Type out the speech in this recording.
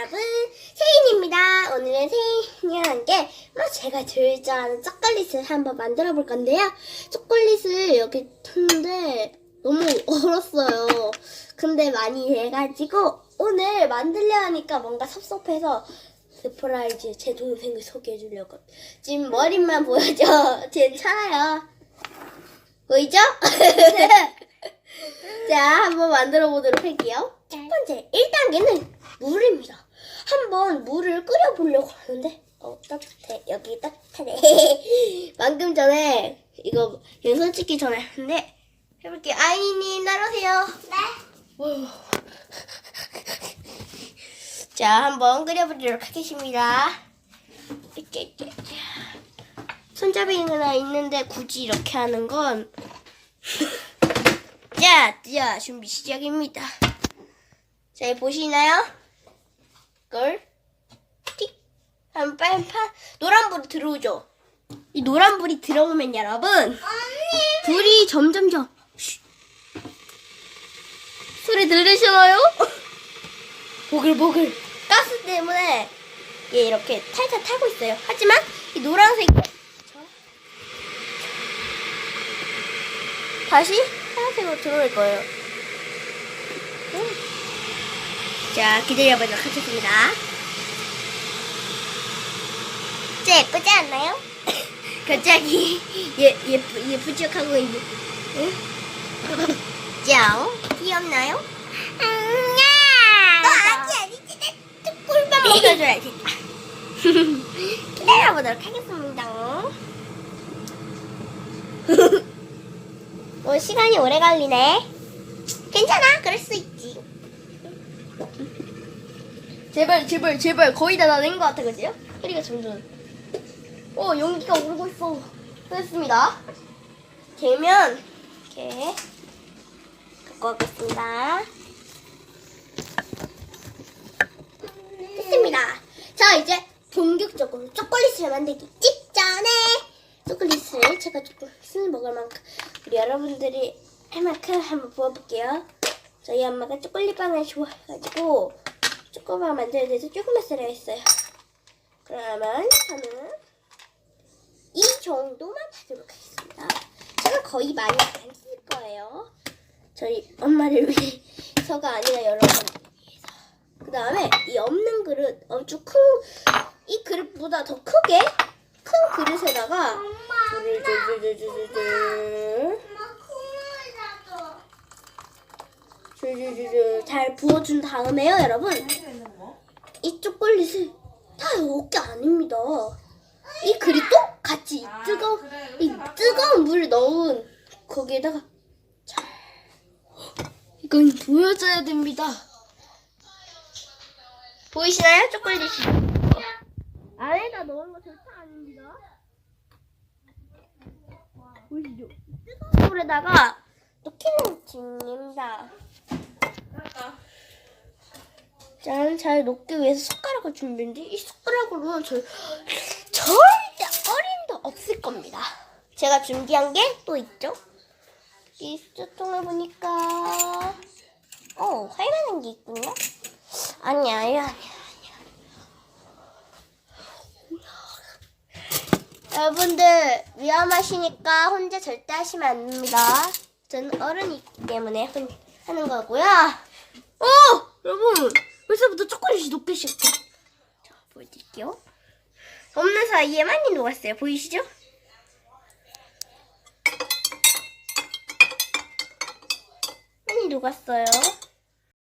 여러분, 세인입니다. 오늘은 세인이와 함께 뭐 제가 제일 좋아하는 초콜릿을 한번 만들어 볼 건데요. 초콜릿을 여기 tus는데 너무 얼었어요. 근데 많이 해가지고 오늘 만들려 하니까 뭔가 섭섭해서 스프라이즈 제 동생을 소개해 주려고 지금 머리만 보여줘. 괜찮아요. 보이죠? 자, 한번 만들어 보도록 할게요. 첫 번째, 1단계는 물입니다. 한번 물을 끓여 보려고 하는데, 어, 따뜻해. 여기 따뜻하네. 방금 전에, 이거 연설 찍기 전에 했는데, 해볼게요. 아이님, 따라오세요. 네. 자, 한번 끓여보도록 하겠습니다. 손잡이가 있는데 굳이 이렇게 하는 건 자, 자, 준비 시작입니다. 자, 여기 보시나요? 이걸 틱 하면 빨간 판 노란 불이 들어오죠. 이 노란 불이 들어오면 여러분 불이 점점점 쉿. 소리 들리시나요? 보글보글 가스 때문에 얘 이렇게 탈탈 타고 있어요. 하지만 이 노란색 다시 하얀색으로 들어올 거예요. 음. 자, 기다려보도록 하겠습니다. 진짜 예쁘지 않나요? 갑자기 예, 예쁘, 예쁜 척 하고 있는. 응? 짱, 귀엽나요? 안녕! 너 아기 아니지? 내 꿀밤 먹여줘야지. 기다려보도록 하겠습니다. 어, 시간이 오래 걸리네. 괜찮아, 그럴 수 있지. 제발, 제발, 제발, 거의 다다된것 같아, 그지요? 소리가 점점. 어, 연기가 오르고 있어. 됐습니다. 되면, 이렇게, 갖고 오겠습니다. 됐습니다. 자, 이제 본격적으로 초콜릿을 만들기 직전에 초콜릿을 제가 조금 먹을 만큼 우리 여러분들이 할 만큼 한번 부어볼게요. 저희 엄마가 초콜릿빵을 좋아해가지고 초코빵 만들어야 돼서 조금만 썰어 했어요. 그러면 저는 이 정도만 하도록 하겠습니다. 제가 거의 많이 안 쓸 거예요. 저희 엄마를 위해서가 아니라 여러분을 위해서. 그 다음에 이 없는 그릇 아주 큰 이 그릇보다 더 크게 큰 그릇에다가 물을 줄줄줄줄 잘 부어준 다음에요, 여러분. 이 초콜릿을 다 여기 아닙니다. 이 그릇도 같이 이 뜨거 이 뜨거운 물을 넣은 거기에다가 잘 이건 보여줘야 됩니다. 보이시나요, 초콜릿이? 안에다 넣은 거 절대 아닙니다. 보이시죠? 뜨거운 물에다가 넣기는 중입니다. 짠, 잘 녹기 위해서 숟가락을 준비했는데 이 숟가락으로는 절, 절대 어림도 없을 겁니다. 제가 준비한 게 또 있죠? 이 수저통을 보니까 어, 활만한 게 있군요. 아니야, 아니야, 아니야. 여러분들 위험하시니까 혼자 절대 하시면 안 됩니다. 저는 어른이기 때문에 혼, 하는 거고요. 어! 여러분 벌써부터 초콜릿이 녹기 시작해. 자, 보여드릴게요. 없는 사이에 많이 녹았어요. 보이시죠? 많이 녹았어요.